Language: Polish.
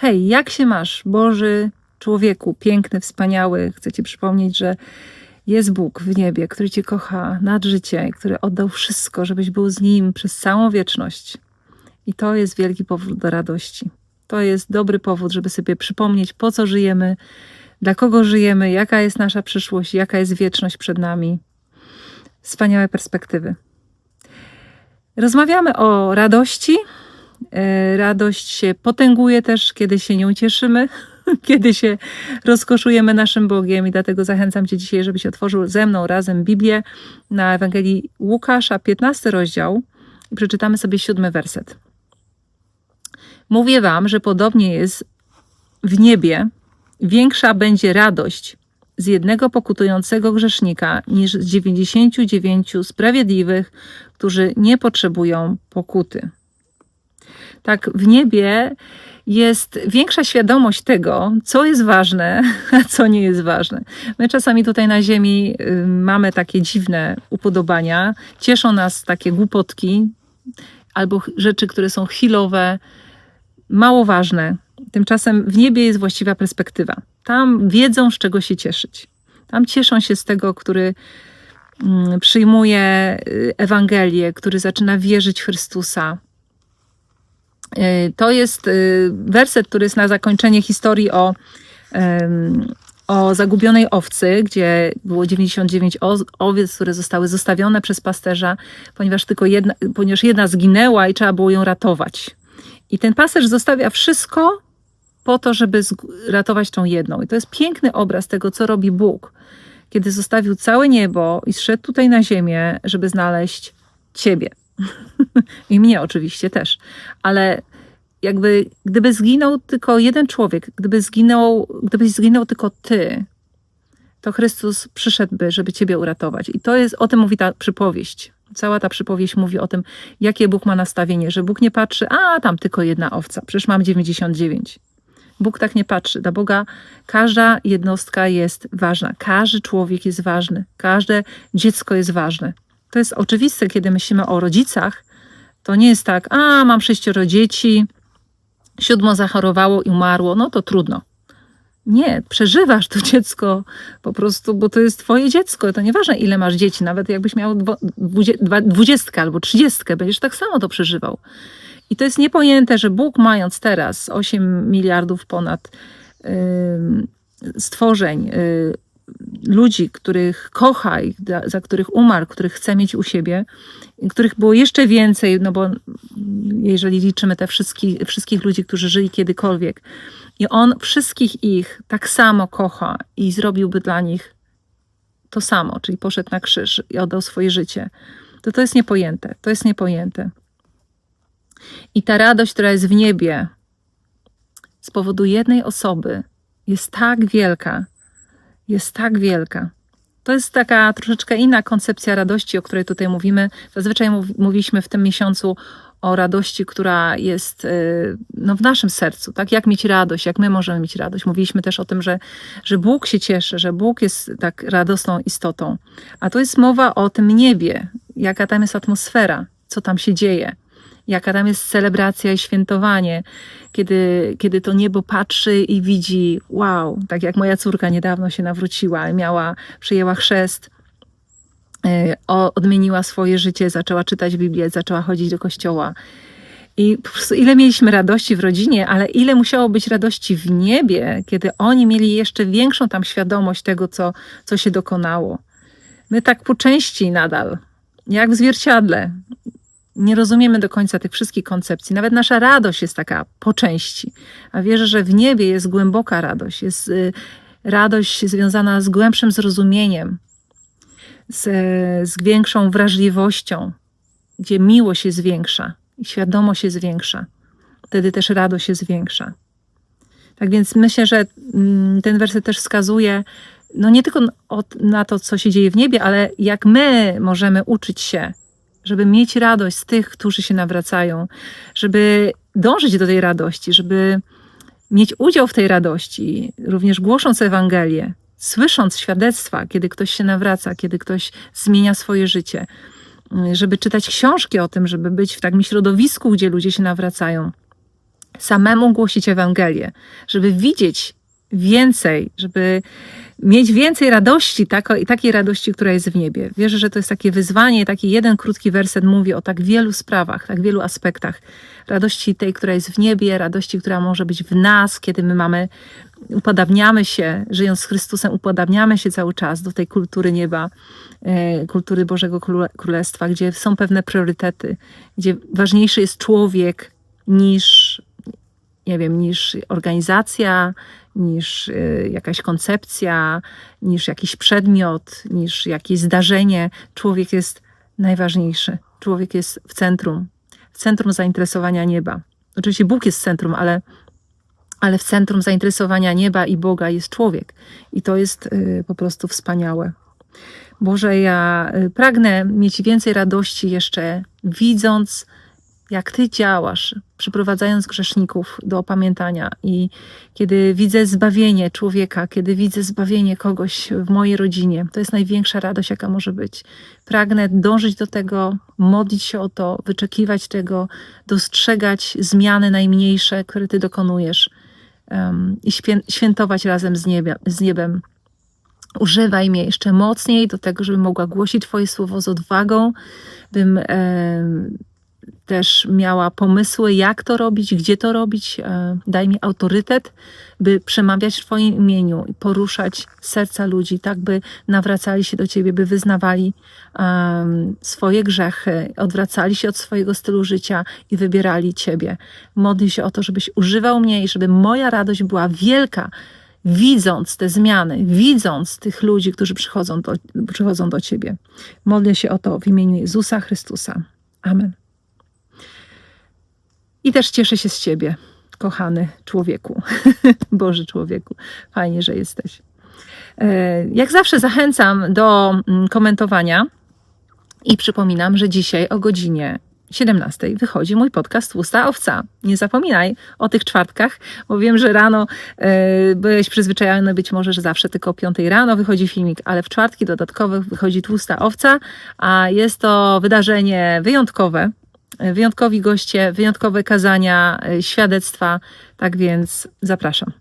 Hej, jak się masz, Boży człowieku, piękny, wspaniały? Chcę Ci przypomnieć, że jest Bóg w niebie, który Cię kocha nad życie, który oddał wszystko, żebyś był z Nim przez całą wieczność. I to jest wielki powód do radości. To jest dobry powód, żeby sobie przypomnieć, po co żyjemy, dla kogo żyjemy, jaka jest nasza przyszłość, jaka jest wieczność przed nami. Wspaniałe perspektywy. Rozmawiamy o radości. E, radość się potęguje też, kiedy się nią cieszymy, kiedy się rozkoszujemy naszym Bogiem. I dlatego zachęcam Cię dzisiaj, żebyś otworzył ze mną razem Biblię na Ewangelii Łukasza, 15 rozdział. I przeczytamy sobie siódmy werset. Mówię Wam, że podobnie jest w niebie, większa będzie radość z jednego pokutującego grzesznika niż z dziewięćdziesięciu dziewięciu sprawiedliwych, którzy nie potrzebują pokuty. Tak, w niebie jest większa świadomość tego, co jest ważne, a co nie jest ważne. My czasami tutaj na Ziemi y, mamy takie dziwne upodobania, cieszą nas takie głupotki albo rzeczy, które są chwilowe, mało ważne. Tymczasem w niebie jest właściwa perspektywa. Tam wiedzą, z czego się cieszyć. Tam cieszą się z tego, który mm, przyjmuje y, Ewangelię, który zaczyna wierzyć w Chrystusa. Y, to jest y, werset, który jest na zakończenie historii o, o zagubionej owcy, gdzie było 99 owiec, które zostały zostawione przez pasterza, ponieważ tylko jedna, ponieważ jedna zginęła i trzeba było ją ratować. I ten pasterz zostawia wszystko po to, żeby ratować tą jedną. I to jest piękny obraz tego, co robi Bóg, kiedy zostawił całe niebo i zszedł tutaj na ziemię, żeby znaleźć Ciebie. I mnie oczywiście też. Ale jakby, gdyby zginął tylko jeden człowiek, gdyby zginął, gdybyś zginął tylko Ty, to Chrystus przyszedłby, żeby Ciebie uratować. I to jest, o tym mówi ta przypowieść. Cała ta przypowieść mówi o tym, jakie Bóg ma nastawienie, że Bóg nie patrzy, a tam tylko jedna owca, przecież mam 99. Bóg tak nie patrzy. Dla Boga każda jednostka jest ważna, każdy człowiek jest ważny, każde dziecko jest ważne. To jest oczywiste, kiedy myślimy o rodzicach. To nie jest tak, a mam sześcioro dzieci, siódmo zachorowało i umarło, no to trudno. Nie, przeżywasz to dziecko po prostu, bo to jest twoje dziecko. To nieważne, ile masz dzieci, nawet jakbyś miał dwudziestkę albo trzydziestkę, będziesz tak samo to przeżywał. I to jest niepojęte, że Bóg, mając teraz 8 miliardów ponad stworzeń, yy, ludzi, których kocha i za których umarł, których chce mieć u siebie, których było jeszcze więcej, no bo jeżeli liczymy te wszystkich, wszystkich ludzi, którzy żyli kiedykolwiek, i on wszystkich ich tak samo kocha i zrobiłby dla nich to samo, czyli poszedł na krzyż i oddał swoje życie, to to jest niepojęte. To jest niepojęte. I ta radość, która jest w niebie, z powodu jednej osoby, jest tak wielka, jest tak wielka. To jest taka troszeczkę inna koncepcja radości, o której tutaj mówimy. Zazwyczaj mówiliśmy w tym miesiącu o radości, która jest y, no, w naszym sercu, tak? Jak mieć radość, jak my możemy mieć radość. Mówiliśmy też o tym, że, że Bóg się cieszy, że Bóg jest tak radosną istotą. A to jest mowa o tym niebie, jaka tam jest atmosfera, co tam się dzieje jaka tam jest celebracja i świętowanie, kiedy, kiedy to niebo patrzy i widzi, wow, tak jak moja córka niedawno się nawróciła, miała, przyjęła chrzest, e, odmieniła swoje życie, zaczęła czytać Biblię, zaczęła chodzić do kościoła. I ile mieliśmy radości w rodzinie, ale ile musiało być radości w niebie, kiedy oni mieli jeszcze większą tam świadomość tego, co, co się dokonało. My tak po części nadal, jak w zwierciadle nie rozumiemy do końca tych wszystkich koncepcji. Nawet nasza radość jest taka po części. A wierzę, że w niebie jest głęboka radość, jest y, radość związana z głębszym zrozumieniem, z, z większą wrażliwością, gdzie miłość jest większa i świadomość jest większa. Wtedy też radość jest większa. Tak więc myślę, że mm, ten werset też wskazuje, no nie tylko na to, co się dzieje w niebie, ale jak my możemy uczyć się żeby mieć radość z tych, którzy się nawracają, żeby dążyć do tej radości, żeby mieć udział w tej radości, również głosząc Ewangelię, słysząc świadectwa, kiedy ktoś się nawraca, kiedy ktoś zmienia swoje życie, żeby czytać książki o tym, żeby być w takim środowisku, gdzie ludzie się nawracają, samemu głosić Ewangelię, żeby widzieć więcej, żeby mieć więcej radości, tako, takiej radości, która jest w niebie. Wierzę, że to jest takie wyzwanie, taki jeden krótki werset mówi o tak wielu sprawach, tak wielu aspektach. Radości tej, która jest w niebie, radości, która może być w nas, kiedy my mamy, upodabniamy się, żyjąc z Chrystusem, upodabniamy się cały czas do tej kultury nieba, e, kultury Bożego Królestwa, gdzie są pewne priorytety, gdzie ważniejszy jest człowiek niż nie wiem, niż organizacja, niż y, jakaś koncepcja, niż jakiś przedmiot, niż jakieś zdarzenie. Człowiek jest najważniejszy. Człowiek jest w centrum, w centrum zainteresowania nieba. Oczywiście Bóg jest w centrum, ale, ale w centrum zainteresowania nieba i Boga jest człowiek. I to jest y, po prostu wspaniałe. Boże, ja y, pragnę mieć więcej radości jeszcze, widząc, jak Ty działasz, przyprowadzając grzeszników do opamiętania i kiedy widzę zbawienie człowieka, kiedy widzę zbawienie kogoś w mojej rodzinie, to jest największa radość, jaka może być. Pragnę dążyć do tego, modlić się o to, wyczekiwać tego, dostrzegać zmiany najmniejsze, które Ty dokonujesz um, i świętować razem z, niebie, z niebem. Używaj mnie jeszcze mocniej do tego, żebym mogła głosić Twoje słowo z odwagą, bym też miała pomysły, jak to robić, gdzie to robić. E, daj mi autorytet, by przemawiać w Twoim imieniu i poruszać serca ludzi, tak by nawracali się do Ciebie, by wyznawali um, swoje grzechy, odwracali się od swojego stylu życia i wybierali Ciebie. Modlę się o to, żebyś używał mnie i żeby moja radość była wielka, widząc te zmiany, widząc tych ludzi, którzy przychodzą do, przychodzą do Ciebie. Modlę się o to w imieniu Jezusa Chrystusa. Amen. I też cieszę się z Ciebie, kochany człowieku, Boży człowieku. Fajnie, że jesteś. E, jak zawsze zachęcam do mm, komentowania i przypominam, że dzisiaj o godzinie 17 wychodzi mój podcast Tłusta Owca. Nie zapominaj o tych czwartkach, bo wiem, że rano e, byłeś przyzwyczajony być może, że zawsze tylko o 5 rano wychodzi filmik, ale w czwartki dodatkowych wychodzi Tłusta Owca, a jest to wydarzenie wyjątkowe, wyjątkowi goście, wyjątkowe kazania, e, świadectwa. Tak więc zapraszam.